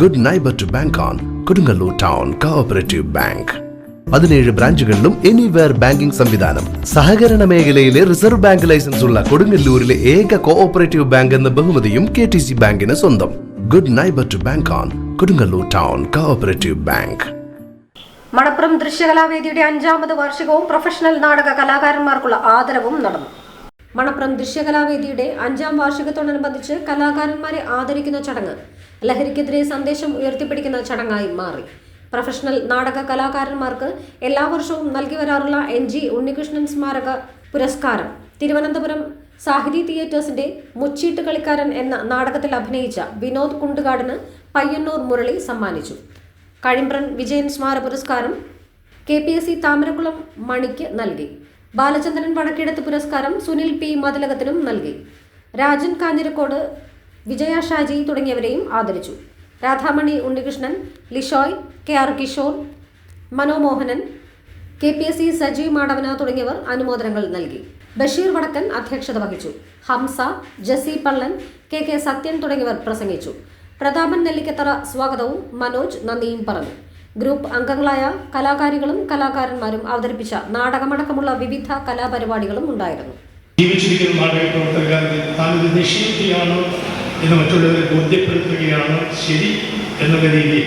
Good neighbour to bank on Kodungallur town cooperative bank പതിനേഴ് ബ്രാഞ്ചുകളിലും anywhere banking സംവിധാനം. സഹകരണ മേഖലയിലെ റിസർവ് ബാങ്ക് ലൈസൻസ് ഉള്ള കൊടുങ്ങല്ലൂരിലെ ഏക കോഓപ്പറേറ്റീവ് ബാങ്ക് എന്ന ബഹുമതിയും കെ ടി സി ബാങ്കിന് സ്വന്തം. Good neighbour to bank on Kodungallur town cooperative bank Manappuram ദൃശ്യകലാവേദിയുടെ അഞ്ചാമത് വാർഷികവും പ്രൊഫഷണൽ നാടക കലാകാരന്മാർക്കുള്ള ആദരവും നടന്നു. മണപ്പുറം ദൃശ്യകലാവേദിയുടെ അഞ്ചാം വാർഷികത്തോടനുബന്ധിച്ച് കലാകാരന്മാരെ ആദരിക്കുന്ന ചടങ്ങ്. ലഹരിക്കെതിരെ സന്ദേശം ഉയർത്തിപ്പിടിക്കുന്ന ചടങ്ങായി മാറി. പ്രൊഫഷണൽ നാടക കലാകാരന്മാർക്ക് എല്ലാ വർഷവും നൽകി വരാറുള്ള എൻ ജി ഉണ്ണികൃഷ്ണൻ സ്മാരക പുരസ്കാരം. തിരുവനന്തപുരം സാഹിതി തിയേറ്റേഴ്സിന്റെ മുച്ചീട്ട് കളിക്കാരൻ എന്ന നാടകത്തിൽ അഭിനയിച്ച വിനോദ് കുണ്ടുകാടിന് പയ്യന്നൂർ മുരളി സമ്മാനിച്ചു. കഴിമ്പ്രൻ വിജയൻ സ്മാര പുരസ്കാരം K P S C Thamarakulam മണിക്ക് നൽകി. ബാലചന്ദ്രൻ വടക്കിടത്ത് പുരസ്കാരം സുനിൽ പി മതിലകത്തിനും നൽകി. രാജൻ കാഞ്ഞിരക്കോട് വിജയ ഷാജി തുടങ്ങിയവരെയും ആദരിച്ചു. Radhamani Unnikrishnan Lishoy K R Kishore Manomohanan K P S C Sajeev Madavana തുടങ്ങിയവർ അനുമോദനങ്ങൾ നൽകി. ബഷീർ വടക്കൻ അധ്യക്ഷത വഹിച്ചു. ഹംസ ജസി പള്ളൻ കെ കെ സത്യൻ തുടങ്ങിയവർ പ്രസംഗിച്ചു. പ്രതാപൻ നെല്ലിക്കത്തറ സ്വാഗതവും മനോജ് നന്ദിയും പറഞ്ഞു. ഗ്രൂപ്പ് അംഗങ്ങളായ കലാകാരികളും കലാകാരന്മാരും അവതരിപ്പിച്ച നാടകമടക്കമുള്ള വിവിധ കലാപരിപാടികളും ഉണ്ടായിരുന്നു. ജീവിച്ചിരിക്കുന്ന നാടക പ്രവർത്തകർക്ക് താനൊരു നിഷേധിയാണ് എന്ന് മറ്റുള്ളവരെ ബോധ്യപ്പെടുത്തുകയാണ്? ശരി എന്നുള്ള രീതിയിൽ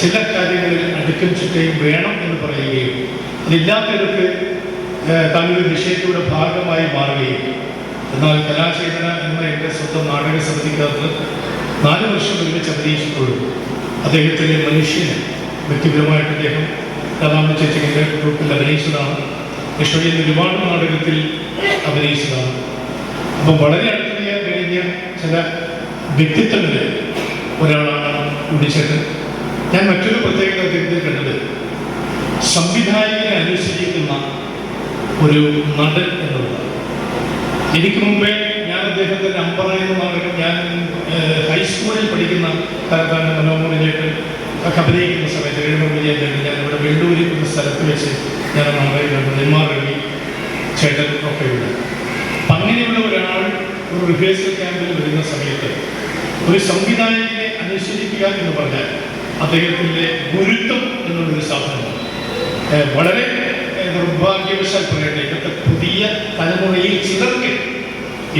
ചില കാര്യങ്ങളിൽ അടുക്കും ചിട്ടയും വേണം എന്ന് പറയുകയും അതില്ലാത്തവർക്ക് താനൊരു നിഷേധത്തിയുടെ ഭാഗമായി മാറുകയും. എന്നാൽ കലാചേതന എന്ന എന്റെ സ്വന്തം നാടക സമിതിക്കകത്ത് നാല് വർഷം ഒരുമിച്ച് അഭിനയിച്ചിട്ടുള്ളൂ. അദ്ദേഹത്തിന്റെ മനുഷ്യന് വ്യക്തിപരമായിട്ട് അദ്ദേഹം കഥാമ ചേച്ചിന്റെ ഗ്രൂപ്പിൽ അഭിനയിച്ചതാണ്. യശോയിൽ ഒരുപാട് നാടകത്തിൽ അഭിനയിച്ചതാണ്. അപ്പം വളരെ അടുത്തറിയാൻ കഴിഞ്ഞ ചില വ്യക്തിത്വങ്ങളിൽ ഒരാളാണ് ഉണ്ണിച്ചേട്ടൻ. ഞാൻ മറ്റൊരു പ്രത്യേകത അദ്ദേഹത്തിൽ കണ്ടത്. സംവിധായകനെ അനുസരിക്കുന്ന ഒരു നടൻ എന്നുള്ളതാണ്. എനിക്ക് മുമ്പേ ഞാൻ അദ്ദേഹത്തിന്റെ അമ്പറയുന്ന നാടകം ഞാൻ ഹൈസ്കൂളിൽ പഠിക്കുന്ന തലത്താണ് മനോഹരനായിട്ട് അഭിനയിക്കുന്ന സമയത്ത് എഴുപതിയായിട്ട് ഞാൻ ഇവിടെ വെള്ളൂരിൽ എന്ന സ്ഥലത്ത് വെച്ച് ഞാൻ കണ്ടു നെന്മാർ രവി ചേട്ടൻ ഒക്കെയുണ്ട് അപ്പം അങ്ങനെയുള്ള ഒരാൾ ഒരു റിഹേഴ്സൽ ക്യാമ്പിൽ വരുന്ന സമയത്ത് ഒരു സംവിധായകനെ അനുസരിക്കുക എന്ന് പറഞ്ഞാൽ അദ്ദേഹത്തിന്റെ ഗുരുത്വം എന്നുള്ളൊരു സാധനമാണ്. വളരെ നിർഭാഗ്യവശാൽ പറയട്ടെ ഇന്നത്തെ പുതിയ തലമുറയിൽ ചിലർക്ക്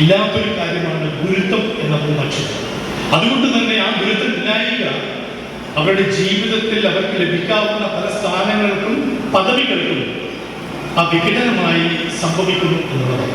ഇല്ലാത്തൊരു കാര്യമാണ് ഗുരുത്വം എന്ന മൂന്നക്ഷരം. അതുകൊണ്ട് തന്നെ ആ ഗുരുത്വം ഇല്ലായ്മ അവരുടെ ജീവിതത്തിൽ അവർക്ക് ലഭിക്കാവുന്ന പല സ്ഥാനങ്ങൾക്കും പദവികൾക്കും ആ വിഘടനമായി സംഭവിക്കുന്നു എന്നുള്ളതാണ്.